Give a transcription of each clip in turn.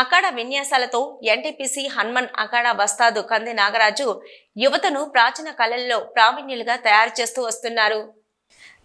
అఖాడ విన్యాసాలతో ఎన్టీపీసీ హనుమన్ అఖాడ వస్తాదు కంది నాగరాజు యువతను ప్రాచీన కళల్లో ప్రావీణ్యులుగా తయారు చేస్తూ వస్తున్నారు.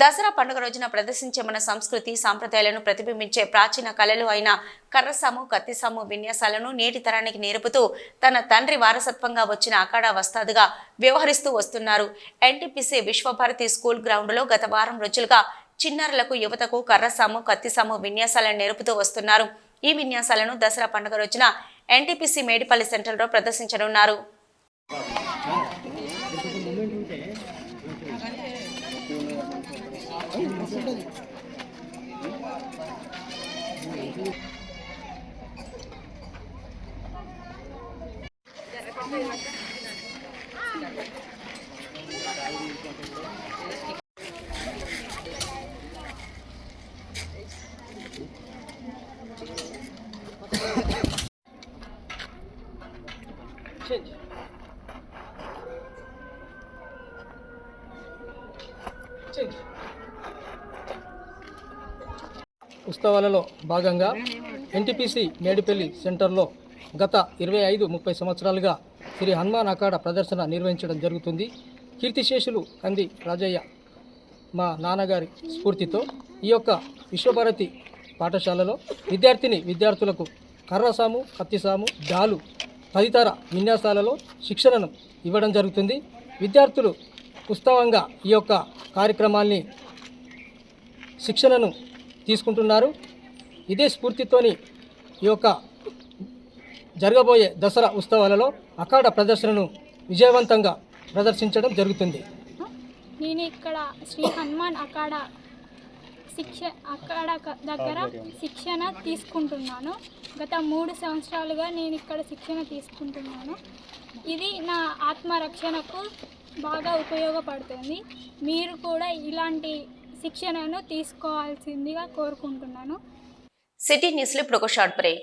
దసరా పండుగ రోజున ప్రదర్శించే మన సంస్కృతి సాంప్రదాయాలను ప్రతిబింబించే ప్రాచీన కళలు అయిన కర్రసాము కత్తిసాము విన్యాసాలను నేటి తరానికి నేర్పుతూ తన తండ్రి వారసత్వంగా వచ్చిన అఖాడా వస్తాదుగా వ్యవహరిస్తూ వస్తున్నారు. ఎన్టీపీసీ విశ్వభారతి స్కూల్ గ్రౌండ్లో గత వారం రోజులుగా చిన్నారులకు యువతకు కర్రసాము కత్తిసాము విన్యాసాలను నేర్పుతూ వస్తున్నారు. ఈ విన్యాసాలను దసరా పండుగ రోజున ఎన్టీపీసీ మేడిపల్లి సెంటర్లో ప్రదర్శించనున్నారు. Change. Change. ఉత్సవాలలో భాగంగా ఎన్టీపీసీ మేడిపల్లి సెంటర్లో గత ఇరవై ఐదు ముప్పై సంవత్సరాలుగా శ్రీ హనుమాన్ అఖాడ ప్రదర్శన నిర్వహించడం జరుగుతుంది కీర్తిశేషులు కంది రాజయ్య మా నాన్నగారి స్ఫూర్తితో ఈ యొక్క విశ్వభారతి పాఠశాలలో విద్యార్థిని విద్యార్థులకు కర్రసాము కత్తిసాము డాలు తదితర విన్యాసాలలో శిక్షణను ఇవ్వడం జరుగుతుంది. విద్యార్థులు ఉత్సవంగా ఈ యొక్క కార్యక్రమాల్ని శిక్షణను తీసుకుంటున్నారు. ఇదే స్ఫూర్తితోని ఈ యొక్క జరగబోయే దసరా ఉత్సవాలలో అఖాడ ప్రదర్శనను విజయవంతంగా ప్రదర్శించడం జరుగుతుంది. నేను ఇక్కడ శ్రీ హనుమాన్ అఖాడ శిక్ష అకాడ క- దగ్గర శిక్షణ తీసుకుంటున్నాను. గత మూడు సంవత్సరాలుగా నేను ఇక్కడ శిక్షణ తీసుకుంటున్నాను. ఇది నా ఆత్మరక్షణకు బాగా ఉపయోగపడుతుంది. మీరు కూడా ఇలాంటి శిక్షణను తీసుకోవాల్సిందిగా కోరుకుంటున్నాను. సిటీ న్యూస్లో ఇప్పుడు ఒక షార్ట్ బ్రేక్.